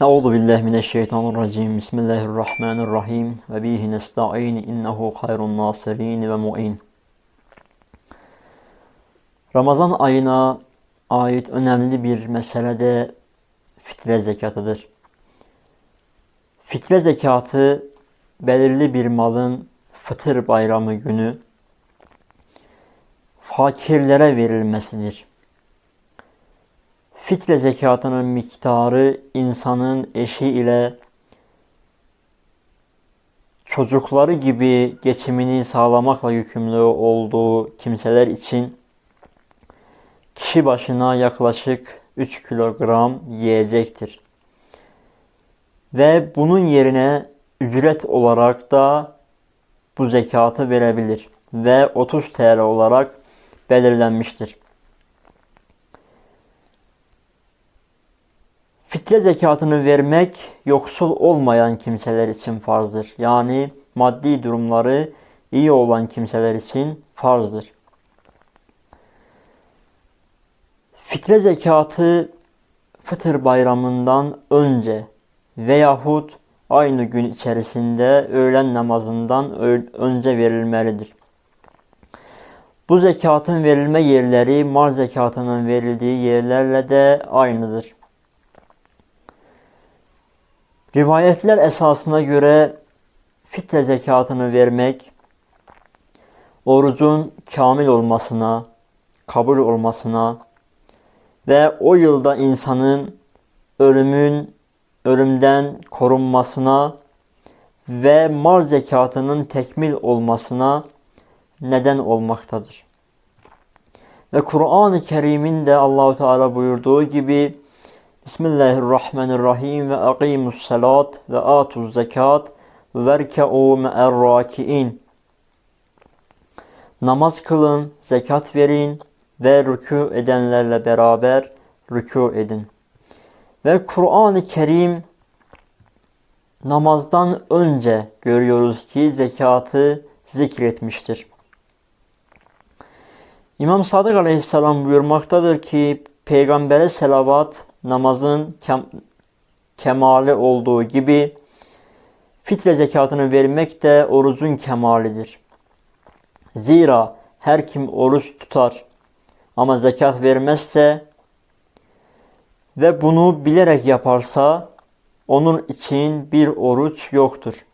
Euzu billahi mineşşeytanirracim. Bismillahirrahmanirrahim. Ve bihi nestaîn. İnnehu hayrun nasirin ve mu'in. Ramazan ayına ait önemli bir mesele de fitre zekatıdır. Fitre zekatı belirli bir malın fıtır bayramı günü fakirlere verilmesidir. Fitre zekatının miktarı insanın eşi ile çocukları gibi geçimini sağlamakla yükümlü olduğu kimseler için kişi başına yaklaşık 3 kilogram yiyecektir. Ve bunun yerine ücret olarak da bu zekatı verebilir ve 30 TL olarak belirlenmiştir. Fitre zekatını vermek yoksul olmayan kimseler için farzdır. Yani maddi durumları iyi olan kimseler için farzdır. Fitre zekatı fıtır bayramından önce veyahut aynı gün içerisinde öğlen namazından önce verilmelidir. Bu zekatın verilme yerleri mal zekatının verildiği yerlerle de aynıdır. Rivayetler esasına göre fitre zekatını vermek, orucun kamil olmasına, kabul olmasına ve o yılda insanın ölümün ölümden korunmasına ve mal zekatının tekmil olmasına neden olmaktadır. Ve Kur'an-ı Kerim'in de Allahu Teala buyurduğu gibi Bismillahirrahmanirrahim ve aqimus salat ve atuz zekat ve verke'u me'er raki'in. Namaz kılın, zekat verin ve rükû edenlerle beraber rükû edin. Ve Kur'an-ı Kerim namazdan önce görüyoruz ki zekatı zikretmiştir. İmam Sadık Aleyhisselam buyurmaktadır ki Peygambere selavat namazın kem, kemali olduğu gibi fitre zekatını vermek de orucun kemalidir. Zira her kim oruç tutar ama zekat vermezse ve bunu bilerek yaparsa onun için bir oruç yoktur.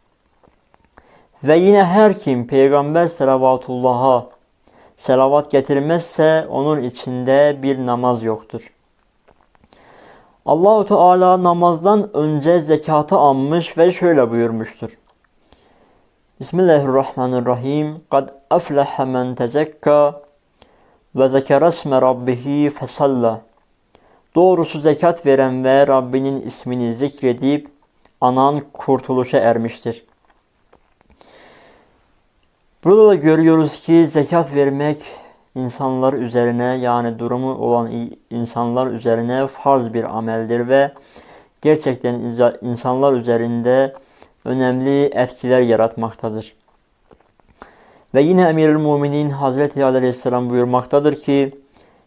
Ve yine her kim peygamber selavatullah'a selavat getirmezse onun içinde bir namaz yoktur. Allahu Teala namazdan önce zekatı almış ve şöyle buyurmuştur. Bismillahirrahmanirrahim. Kad aflaha men tezekka ve zekere isme rabbihi fesalla. Doğrusu zekat veren ve Rabbinin ismini zikredip anan kurtuluşa ermiştir. Burada da görüyoruz ki zekat vermek insanlar üzerine yani durumu olan insanlar üzerine farz bir ameldir ve gerçekten insanlar üzerinde önemli etkiler yaratmaktadır. Ve yine Emirül Muminin Hazreti Ali Aleyhisselam buyurmaktadır ki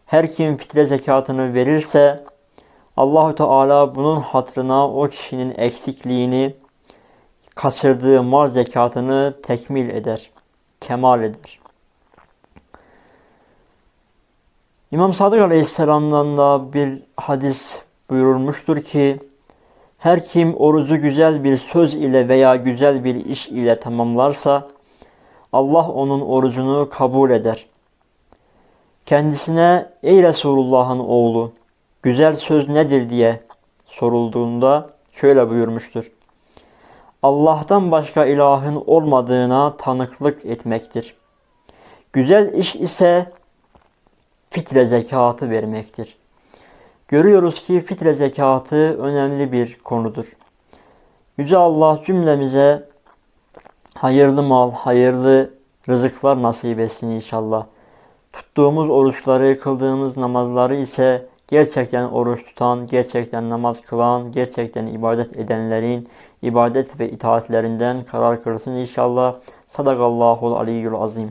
her kim fitre zekatını verirse Allahu Teala bunun hatırına o kişinin eksikliğini kaçırdığı mal zekatını tekmil eder, kemal eder. İmam Sadık Aleyhisselam'dan da bir hadis buyurulmuştur ki her kim orucu güzel bir söz ile veya güzel bir iş ile tamamlarsa Allah onun orucunu kabul eder. Kendisine ey Resulullah'ın oğlu güzel söz nedir diye sorulduğunda şöyle buyurmuştur. Allah'tan başka ilahın olmadığına tanıklık etmektir. Güzel iş ise fitre zekatı vermektir. Görüyoruz ki fitre zekatı önemli bir konudur. Yüce Allah cümlemize hayırlı mal, hayırlı rızıklar nasip etsin inşallah. Tuttuğumuz oruçları, kıldığımız namazları ise gerçekten oruç tutan, gerçekten namaz kılan, gerçekten ibadet edenlerin ibadet ve itaatlerinden karar kılsın inşallah. Sadakallahul aliyyul azim.